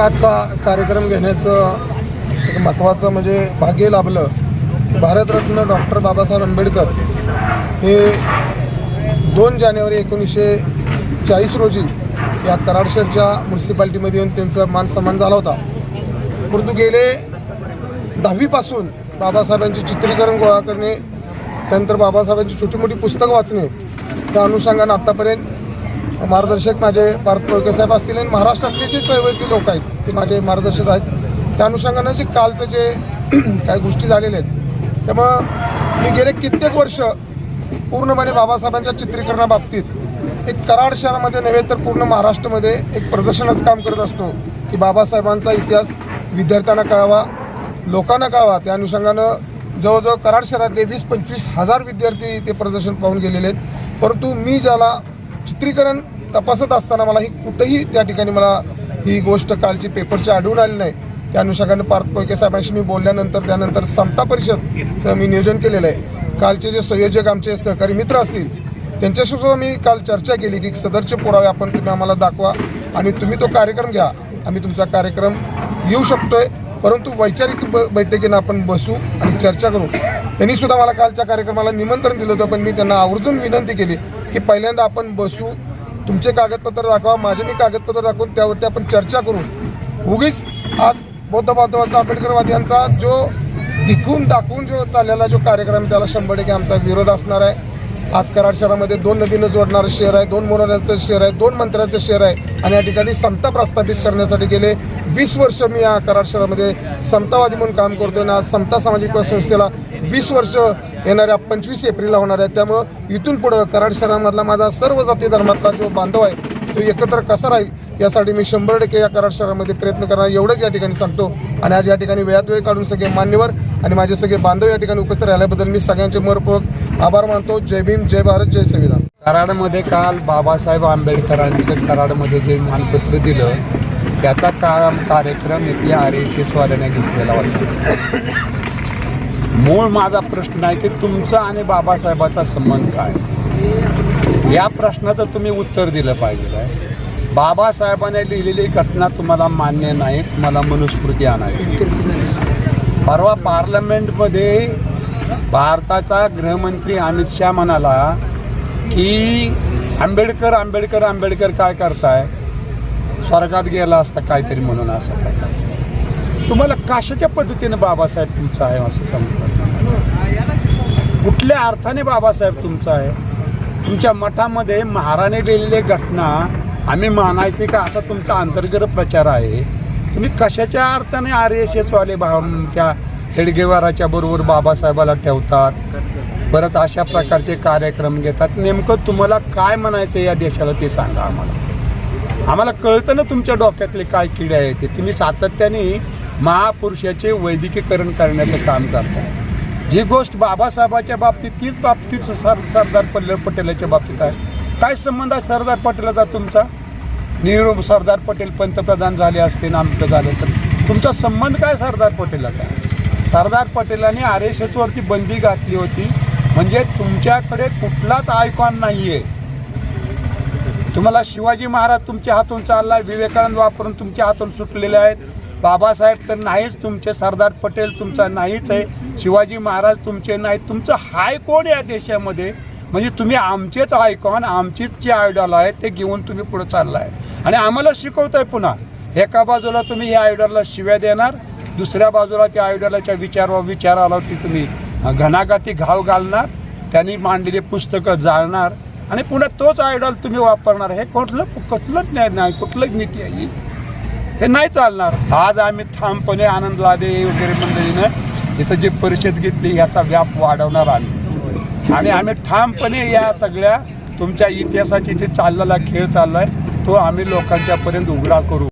आजचा कार्यक्रम घेण्याचं एक महत्त्वाचं म्हणजे भाग्य लाभलं. भारतरत्न डॉक्टर बाबासाहेब आंबेडकर हे दोन जानेवारी एकोणीसशे चाळीस रोजी या कराडशहरच्या म्युन्सिपाल्टीमध्ये येऊन त्यांचा मान सन्मान झाला होता. परंतु गेले दहावीपासून बाबासाहेबांचे चित्रीकरण गोळा करणे त्यानंतर बाबासाहेबांची छोटी मोठी पुस्तकं वाचणे त्या अनुषंगानं आत्तापर्यंत मार्गदर्शक माझे भारत कोळके साहेब असतील आणि महाराष्ट्रातले जे चळवळीतले लोक आहेत ते माझे मार्गदर्शक आहेत. त्या अनुषंगानं जे कालचं जे काही गोष्टी झालेल्या आहेत त्यामुळं मी गेले कित्येक वर्ष पूर्णपणे बाबासाहेबांच्या चित्रीकरणाबाबतीत एक कराड शहरामध्ये नव्हे तर पूर्ण महाराष्ट्रामध्ये एक प्रदर्शनच काम करत असतो की बाबासाहेबांचा इतिहास विद्यार्थ्यांना कळावा लोकांना कळावा. त्या अनुषंगानं जवळजवळ कराड शहरातले वीस पंचवीस हजार विद्यार्थी ते प्रदर्शन पाहून गेलेले आहेत. परंतु मी ज्याला चित्रीकरण तपासत असताना मला ही कुठंही त्या ठिकाणी मला ही गोष्ट कालची पेपरची आढळून आली नाही. त्या अनुषंगाने पार्थ कोळके साहेबांशी मी बोलल्यानंतर त्यानंतर समता परिषदचं मी नियोजन केलेलं आहे. कालचे जे संयोजक आमचे सहकारी मित्र असतील त्यांच्यासुद्धा मी काल चर्चा केली की सदरचे पुरावे आपण तुम्ही आम्हाला दाखवा आणि तुम्ही तो कार्यक्रम घ्या. आम्ही तुमचा कार्यक्रम येऊ शकतोय. परंतु वैचारिक ब बैठकीनं आपण बसू आणि चर्चा करू. त्यांनी सुद्धा मला कालच्या कार्यक्रमाला निमंत्रण दिलं होतं पण मी त्यांना आवर्जून विनंती केली की पहिल्यांदा आपण बसू तुमचे कागदपत्र दाखवा माझे मी कागदपत्र दाखवून त्यावरती आपण चर्चा करू. उगीच आज बौद्ध बांधवाचा आंबेडकरवाद्यांचा जो दिखून दाखवून जो चाललेला जो कार्यक्रम त्याला शंभर टक्के आमचा विरोध असणार आहे. आज कराड शहरामध्ये दोन नदीनं जोडणारं शहर आहे दोन मोनोऱ्यांचं शहर आहे दोन मंत्र्यांचं शहर आहे आणि या ठिकाणी समता प्रस्थापित करण्यासाठी गेले वीस वर्ष मी या कराड शहरामध्ये समतावादी म्हणून काम करतोय आणि आज समता सामाजिक संस्थेला वीस वर्ष येणाऱ्या पंचवीस एप्रिलला होणार आहे. त्यामुळं इथून पुढं कराड शहरामधला माझा सर्व जाती धर्मातला जो बांधव आहे तो एकत्र कसा राहील यासाठी मी शंभर टक्के या कराड शहरामध्ये प्रयत्न करणार. एवढंच या ठिकाणी सांगतो. आणि आज या ठिकाणी वेळात वेळ काढून सगळे मान्यवर आणि माझे सगळे बांधव या ठिकाणी उपस्थित राहिल्याबद्दल मी सगळ्यांचे मनपूर्वक आभार मानतो. जय भीम जय भारत जय संविधान. कराडमध्ये काल बाबासाहेब आंबेडकरांचं कराडमध्ये जे मानपत्र दिलं त्याचा का कार्यक्रम इथल्या आर घेतलेला होता. मूळ माझा प्रश्न आहे की तुमचा आणि बाबासाहेबाचा संबंध काय? या प्रश्नाचं तुम्ही उत्तर दिलं पाहिजे. बाबासाहेबाने लिहिलेली घटना तुम्हाला मान्य नाही तुम्हाला मनुस्मृती आणायची. परवा पार्लमेंटमध्ये भारताचा गृहमंत्री अमित शहा म्हणाला की आंबेडकर आंबेडकर आंबेडकर काय करताय? स्वर्गात गेला असता काहीतरी म्हणून असं प्रकार तुम्हाला कशाच्या पद्धतीने बाबासाहेब तुमचा आहे असं सांगतात कुठल्या अर्थाने बाबासाहेब तुमचा आहे? तुमच्या मठामध्ये महाराने लिहिलेली घटना आम्ही मानायची का? असा तुमचा अंतर्गत प्रचार आहे. तुम्ही कशाच्या अर्थाने आर एस एसवाले भाव त्या हेडगेवाराच्या बरोबर बाबासाहेबाला ठेवतात? परत अशा प्रकारचे कार्यक्रम घेतात. नेमकं तुम्हाला काय म्हणायचं या देशाला ते सांगा आम्हाला. आम्हाला कळतं ना तुमच्या डोक्यातले काय किडे आहेत ते. तुम्ही सातत्याने महापुरुषाचे वैदिकीकरण करण्याचं काम करतात. जी गोष्ट बाबासाहेबाच्या बाबतीत तीच बाबतीत सर सरदार पल्ल पटेलाच्या बाबतीत आहे. काय संबंध आहे सरदार पटेलाचा तुमचा? नेहरू सरदार पटेल पंतप्रधान झाले असते ना आमचं झालं तर. तुमचा संबंध काय सरदार पटेलाचा? सरदार पटेलांनी आर एस एसवरती बंदी घातली होती. म्हणजे तुमच्याकडे कुठलाच आयकॉन नाही आहे तुम्हाला शिवाजी महाराज तुमच्या हातून चाललाय विवेकानंद वापरून तुमच्या हातून सुटलेले आहेत. बाबासाहेब तर नाहीच तुमचे सरदार पटेल तुमचा नाहीच आहे शिवाजी महाराज तुमचे नाही तुमचं हाय कोण या देशामध्ये म्हणजे तुम्ही आमचेच आयकॉन आमचीच जे आयडॉल आहे ते घेऊन तुम्ही पुढे चाललाय आणि आम्हाला शिकवताय पुन्हा एका बाजूला तुम्ही या आयडॉलला शिव्या देणार दुसऱ्या बाजूला त्या आयडॉलाच्या विचार विचारावरती तुम्ही घणाघाती घाव घालणार त्यांनी मांडलेली पुस्तकं जाळणार आणि पुन्हा तोच आयडॉल तुम्ही वापरणार हे कुठलं कुठलं ज्ञान नाही कुठलं नीती आहे हे नाही चालणार. आज आम्ही ठामपणे आनंद लादे वगैरे मंडळीनं. इथं जी परिषद घेतली याचा व्याप वाढवणार आम्ही. आणि आम्ही ठामपणे या सगळ्या तुमच्या इतिहासाची जे चाललेला खेळ चाललाय तो आम्ही लोकांच्यापर्यंत उघडा करू.